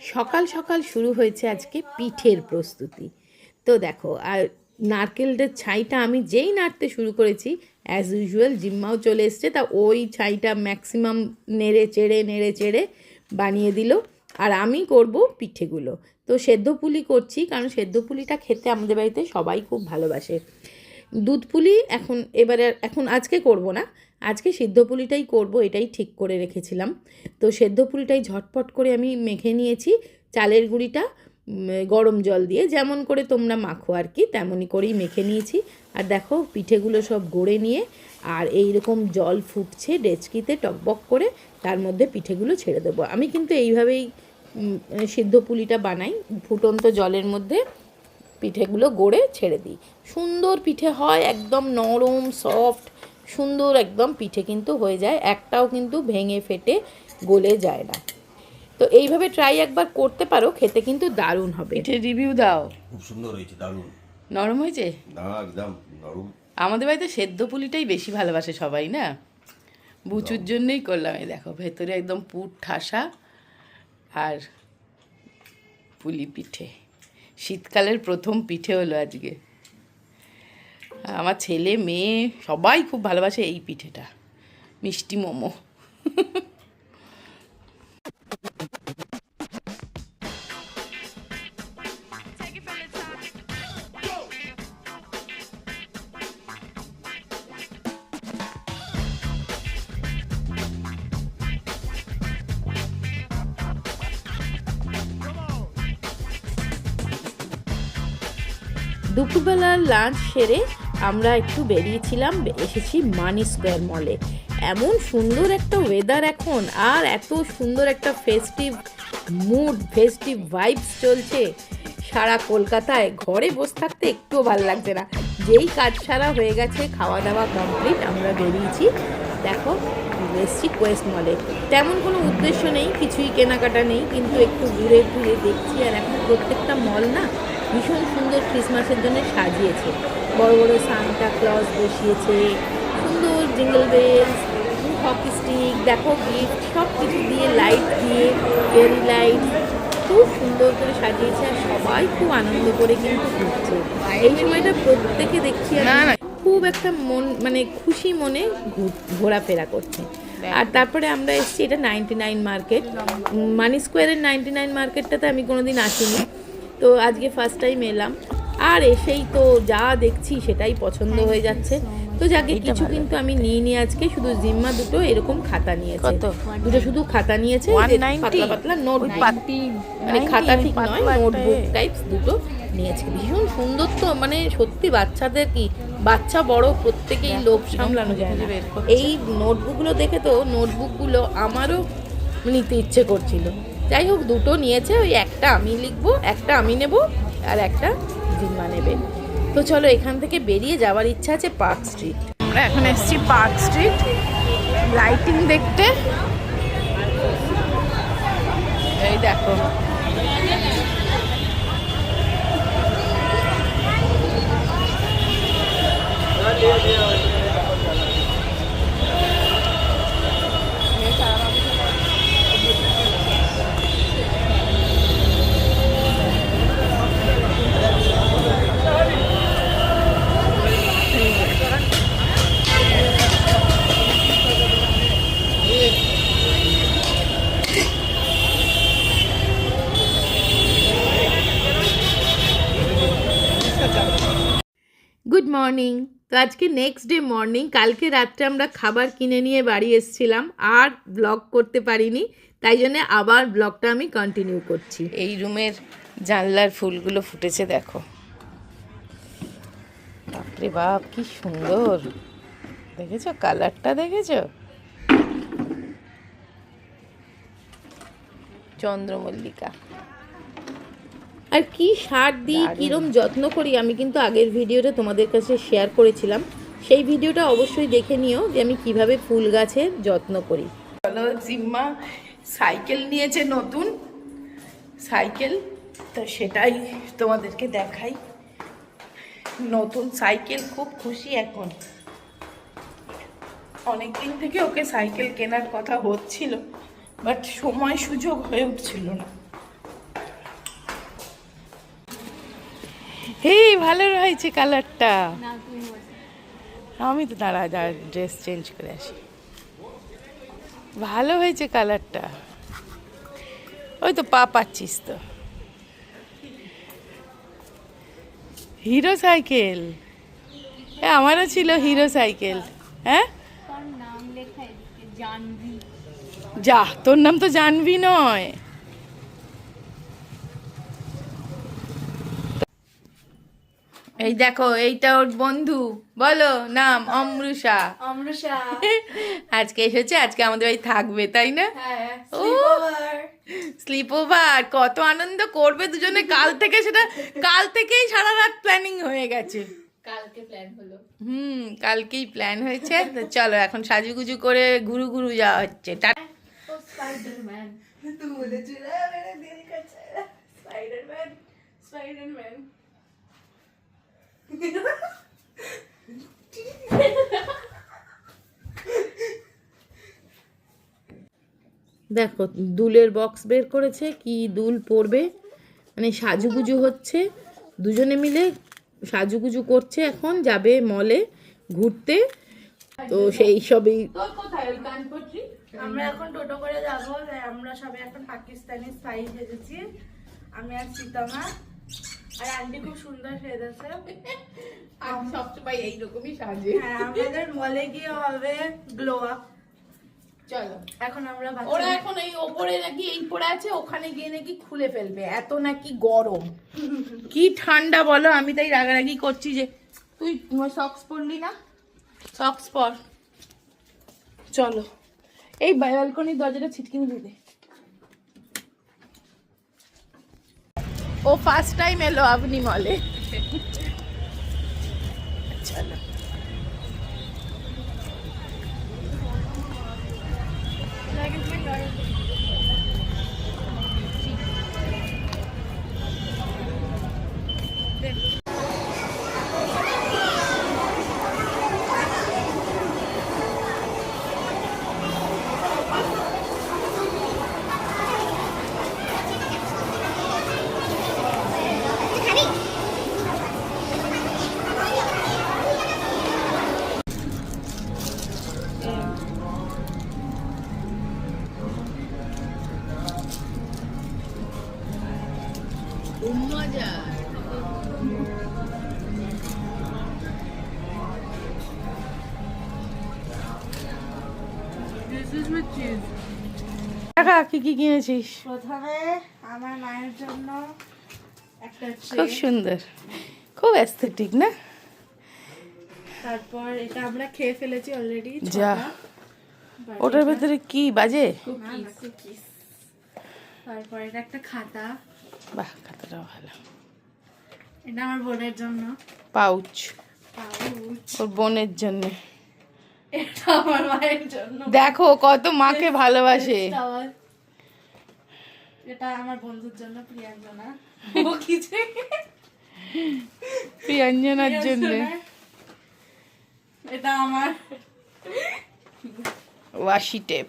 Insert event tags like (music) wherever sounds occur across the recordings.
সকাল সকাল শুরু হয়েছে আজকে পিঠের প্রস্তুতি। তো দেখো, আর নারকেলদের ছাইটা আমি যেই নাড়তে শুরু করেছি অ্যাজ ইউজুয়াল জিম্মাও চলে এসছে, তা ওই ছাইটা ম্যাক্সিমাম নেড়ে চেড়ে নেড়ে চেড়ে বানিয়ে দিল। আর আমি করব পিঠেগুলো। তো সেদ্ধ পুলি করছি, কারণ সেদ্ধ পুলিটা খেতে আমাদের বাড়িতে সবাই খুব ভালোবাসে। দুধ পুলি এখন এবারে এখন আজকে করব না। আজকে সিদ্ধ পুলিটাই করব, এটাই ঠিক করে রেখেছিলাম। তো সেদ্ধ পুলিটাই ঝটপট করে আমি মেখে নিয়েছি চালের গুঁড়িটা গরম জল দিয়ে, যেমন করে তোমরা মাখো আর কি, তেমনই করেই মেখে নিয়েছি। আর দেখো পিঠেগুলো সব গড়ে নিয়ে, আর এই রকম জল ফুটছে ডেচকিতে টকবক করে, তার মধ্যে পিঠেগুলো ছেড়ে দেবো। আমি কিন্তু এইভাবেই সিদ্ধ পুলিটা বানাই, ফুটন্ত জলের মধ্যে। পিঠেগুলো গড়ে ছেড়ে দিই। সুন্দর পিঠে হয় একদম নরম সফট সুন্দর একদম পিঠে কিন্তু হয়ে যায় একটাও কিন্তু ভেঙে ফেটে গলে যায় না। তো এইভাবে ট্রাই একবার করতে পারো খেতে কিন্তু দারুণ হবে। পিঠে রিভিউ দাও। খুব সুন্দর হয়েছে দারুণ। নরম হয়েছে? না একদম নরম। আমাদের বাড়িতে সেদ্ধ পুলিটাই বেশি ভালোবাসে সবাই না? বুচুর জন্যই করলাম এই দেখো ভেতরে একদম পুর ঠাসা আর পুলি পিঠে। শীতকালের প্রথম পিঠে হলো আজকে। আমার ছেলে, মেয়ে সবাই খুব ভালোবাসে এই পিঠেটা। মিষ্টি মোমো। দুপুরবেলার লাঞ্চ সেরে আমরা একটু বেরিয়েছিলাম, এসেছি মানি স্কোয়ার মলে। এমন সুন্দর একটা ওয়েদার এখন, আর এত সুন্দর একটা ফেস্টিভ মুড ফেস্টিভ ভাইবস চলছে। সারা কলকাতায় ঘরে বসে থাকতে একটুও ভালো লাগছে না। যেই কাজ সারা হয়ে গেছে খাওয়া দাওয়া কমপ্লিট আমরা বেরিয়েছি। দেখো, এসছি কোয়েস্ট মলে। তেমন কোনো উদ্দেশ্য নেই, কিছুই কেনাকাটা নেই, কিন্তু একটু ঘুরে ঘুরে দেখছি। আর এখন প্রত্যেকটা মল না ভীষণ সুন্দর ক্রিসমাসের জন্য সাজিয়েছে। বড় বড় সান্টা ক্লজ বসিয়েছে সুন্দর জিঙ্গল বেলস হকি স্টিক দেখো গিফট সব কিছু দিয়ে লাইট দিয়ে ফেরি লাইট খুব সুন্দর করে সাজিয়েছে আর সবাই খুব আনন্দ করে কিন্তু ঘুরছে। এই সময়টা প্রত্যেকে দেখছি। খুব একটা মন মানে খুশি মনে ঘোরাফেরা করছে। আর তারপরে আমরা এসেছি এটা নাইনটি নাইন মার্কেট মানি স্কোয়ারের নাইনটি নাইন মার্কেটটাতে আমি কোনোদিন আসিনি। তো আজকে ফার্স্ট টাইম এলাম। আর এসেই তো যা দেখছি সেটাই পছন্দ হয়ে যাচ্ছে। তো যাকে কিছু কিন্তু আমি নিয়ে নিয়ে আজকে শুধু জিম্মা দুটো এরকম খাতা নিয়েছে? দুটো শুধু খাতা নিয়েছে এই যে 190? পাতলা পাতলা নোট মানে খাতা ঠিক নয় নোটবুক টাইপস দুটো নিয়েছে ভীষণ সুন্দর তো মানে সত্যি বাচ্চাদের কি বাচ্চা বড় প্রত্যেকেই লোভ সামলানো যায় না। এই নোটবুকগুলো দেখে তো নোটবুকগুলো আমারও নিতে ইচ্ছে করছিল। যাই হোক, দুটো নিয়েছে, ওই একটা আমি লিখব, একটা আমি নেব, আর একটা জিম্মা নেবে। তো চলো, এখান থেকে বেরিয়ে যাওয়ার ইচ্ছা আছে পার্ক স্ট্রিট। আমরা এখন এসেছি পার্ক স্ট্রিট। লাইটিং দেখতে এই দেখো গুড মর্নিং তো আজকে নেক্সট ডে মর্নিং কালকে রাত্রে আমরা খাবার কিনে নিয়ে বাড়ি এসেছিলাম, আর ব্লগ করতে পারিনি, তাই জন্যে আবার ব্লগটা আমি কন্টিনিউ করছি। এই রুমের জানলার ফুলগুলো ফুটেছে, দেখো। বাপরে বাপ, কি সুন্দর। দেখেছ? কালারটা দেখেছ? চন্দ্রমল্লিকা। আর কি সার দিই কিরম যত্ন করি আমি কিন্তু আগের ভিডিওটা তোমাদের কাছে শেয়ার করেছিলাম। সেই ভিডিওটা অবশ্যই দেখে নিও যে আমি কীভাবে ফুল গাছের যত্ন করি। চলো জিম্মা। সাইকেল নিয়েছে নতুন। সাইকেল তো সেটাই তোমাদেরকে দেখাই। নতুন সাইকেল খুব খুশি এখন। অনেক দিন থেকে ওকে সাইকেল কেনার কথা হচ্ছিল বাট সময় সুযোগ হয়ে উঠছিল না। হে ভালো রয়েছে কালারটা আমি তো দাঁড়া দাঁড়া ড্রেস চেঞ্জ করে আসি। ভালো হয়েছে কালারটা ওই তো পা পাচ্ছিস তো। Hero cycle. এ আমারও ছিল হিরো সাইকেল। হ্যাঁ? যা তোর নাম তো জানবি নয়। এই দেখো এইটা ওর বন্ধু। বলো নাম অমরুষা অমরসা (laughs) আজকে এসেছে আজকে আমাদের বাড়ি থাকবে তাই না? হ্যাঁ ও স্লিপ ওভার কত আনন্দ করবে দুজনে। কাল থেকে সেটা কাল থেকেই সারা রাত প্ল্যানিং হয়ে গেছে। কালকে প্ল্যান হলো। হুম কালকেই প্ল্যান হয়েছে। তো চলো এখন সাজুগুজু করে ঘুরু ঘুরু যাওয়া হচ্ছে। টা স্পাইডারম্যান স্পাইডারম্যান স্পাইডারম্যান দেখো দুলের বক্স বের করেছে কি দুল পরবে? মানে সাজুগুজু হচ্ছে দুজনে মিলে সাজুগুজু করছে এখন যাবে মলে ঘুরতে। তো সেই সবই আমরা এখন টোটো করে যাব আমরা সবাই এখন পাকিস্তানি স্টাইল সেজেছি। আমি আর সীতামা। আর আন্টি খুব সুন্দর সেজেছে। আমি সবসময় এইরকমই সাজে। হ্যাঁ আমাদের মলে গিয়ে হবে গ্লো আপ চলো। এখন আমরা ওরা এখন এই ওপরে নাকি এই পরে আছে ওখানে গিয়ে নাকি খুলে ফেলবে। এত নাকি গরম। কি ঠান্ডা বলো আমি তাই রাগারাগি করছি যে তুই সক্স পরলি না? সক্স পর। চলো। এই ব্যালকনির দরজাটা ছিটকিনি দিয়ে ও ফার্স্ট টাইম এলো আপনি মলে মজা টাকা কি কি কিনেছিস? প্রথমে আমার মায়ের জন্য একটা খুব সুন্দর। খুব অ্যাস্থেটিক না? তারপর এটা আমরা খেয়ে ফেলেছি অলরেডি যা। ওটার ভেতরে কি বাজে? তারপর এটা একটা খাতা। বাহ খাতাটা ভালো। এটা আমার বোনের জন্য। পাউচ। ওর বোনের জন্য। এটা আমার মায়ের জন্য। দেখো কত মাকে ভালোবাসে। এটা আমার বন্ধুর জন্য প্রিয়াঞ্জনা। ও কিছু প্রিয়াঞ্জনার জন্য। এটা আমার। Washi tape.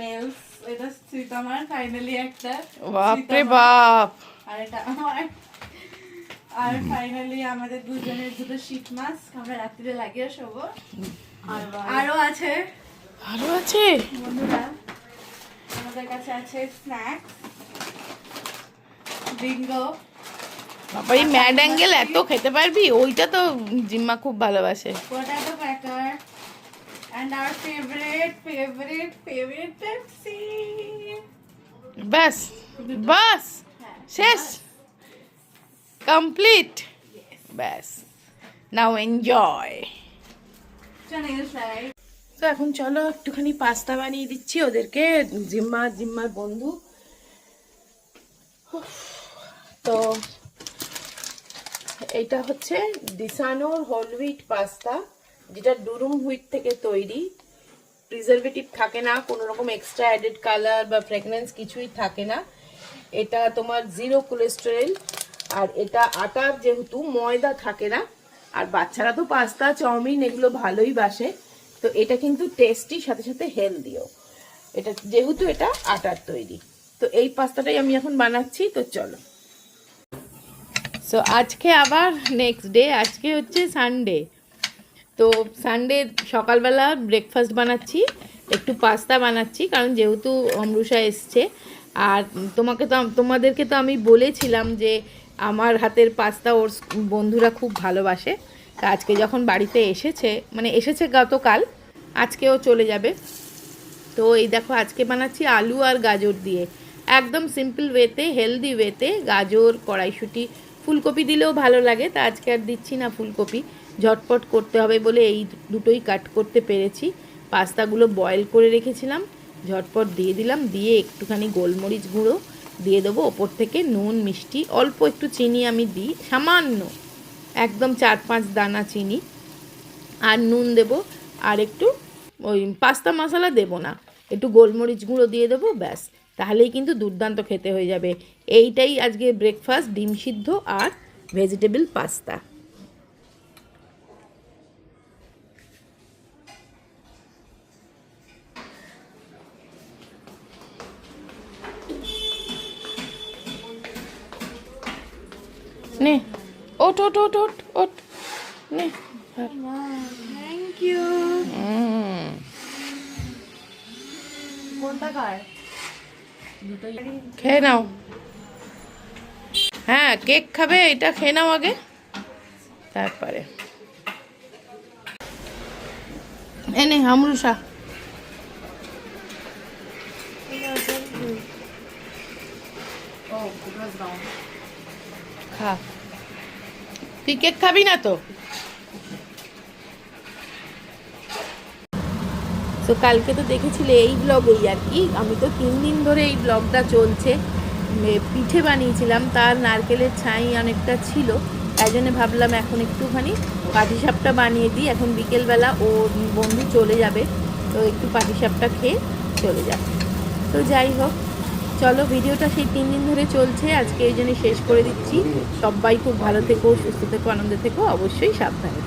নেলস এটা সুইট আমার ফাইনালি একটা বাপরে বাপ আর এটা আমার আর ফাইনালি আমাদের দুজনের দুটো শীত মাস্ক আমরা রাত্রিরে লাগিয়ে শোবো। আরও আছে। আরও আছে? বন্ধুরা আমাদের কাছে আছে স্ন্যাক্স বিঙ্গো বাবা এই ম্যাড অ্যাঙ্গেল এত খেতে পারবি? ওইটা তো জিম্মা খুব ভালোবাসে। potato cracker and our favorite favorite favorite Pepsi. ব্যাস বাস শেষ কমপ্লিট ব্যাস নাও এনজয় তো এখন চলো একটুখানি পাস্তা বানিয়ে দিচ্ছি ওদেরকে জিম্মা জিম্মার বন্ধু। তো এটা হচ্ছে ডিসানোর হোল হুইট পাস্তা যেটা ডুরুম হুইট থেকে তৈরি প্রিজারভেটিভ থাকে না, কোনো রকম এক্সট্রা অ্যাডেড কালার বা ফ্রেগনেন্স কিছুই থাকে না। এটা তোমার জিরো কোলেস্টেরল আর এটা আটার যেহেতু ময়দা থাকে না, আর বাচ্চারা তো পাস্তা, চাউমিন এগুলো ভালোই বাসে, তো এটা কিন্তু টেস্টি সাথে সাথে হেলদিও এটা যেহেতু এটা আটার তৈরি। তো এই পাস্তাটাই আমি এখন বানাচ্ছি, তো চলো। সো আজকে আবার নেক্সট ডে আজকে হচ্ছে সানডে তো সানডে সকালবেলা ব্রেকফাস্ট বানাচ্ছি, একটু পাস্তা বানাচ্ছি, কারণ যেহেতু অমরুষা এসছে। আর তোমাকে তো তোমাদেরকে তো আমি বলেছিলাম যে আমার হাতের পাস্তা ওর বন্ধুরা খুব ভালোবাসে। তা আজকে যখন বাড়িতে এসেছে মানে এসেছে গতকাল, আজকেও চলে যাবে। তো এই দেখো, আজকে বানাচ্ছি আলু আর গাজর দিয়ে। একদম সিম্পল ওয়েতে হেলদি ওয়েতে গাজর, কড়াইশুঁটি, ফুলকপি দিলেও ভালো লাগে, তা আজকে আর দিচ্ছি না ফুলকপি। ঝটপট করতে হবে বলে এই দুটোই কাট করতে পেরেছি। পাস্তাগুলো বয়েল করে রেখেছিলাম। ঝটপট দিয়ে দিলাম। দিয়ে একটুখানি গোলমরিচ গুঁড়ো দিয়ে দেবো। ওপর থেকে নুন, মিষ্টি, অল্প একটু চিনি আমি দিই। সামান্য একদম চার পাঁচ দানা চিনি। আর নুন দেব। আর একটু ওই পাস্তা মশলা দেব না। একটু গোলমরিচ গুঁড়ো দিয়ে দেবো, ব্যাস। তাহলেই কিন্তু দুর্দান্ত খেতে হয়ে যাবে। এইটাই আজকে ব্রেকফাস্ট ডিম সিদ্ধ আর ভেজিটেবল পাস্তা। নে ওট ওট ওট ওট ওট নে থ্যাংক ইউ কোনটা কার? খেয়ে নাও। হ্যাঁ কেক খাবে এটা খেয়ে নাও আগে। তারপরে। এনে আমরুষা খা। তুই কেক খাবি না তো? তো কালকে তো দেখেছিলে এই ব্লগেই আর কি। আমি তো তিন দিন ধরে এই ব্লগটা চলছে। পিঠে বানিয়েছিলাম, তার নারকেলের ছাই অনেকটা ছিল। তাই জন্য ভাবলাম এখন একটুখানি পাটিসাপটা বানিয়ে দিই। এখন বিকেলবেলা ও বন্ধু চলে যাবে, তো একটু পাটিসাপটা খেয়ে চলে যাবে। তো যাই হোক চলো, ভিডিওটা সেই তিন দিন ধরে চলছে। আজকে এই জন্য শেষ করে দিচ্ছি। সবাই খুব ভালো থেকো, সুস্থ থেকো, আনন্দে থেকো, অবশ্যই সাবধানে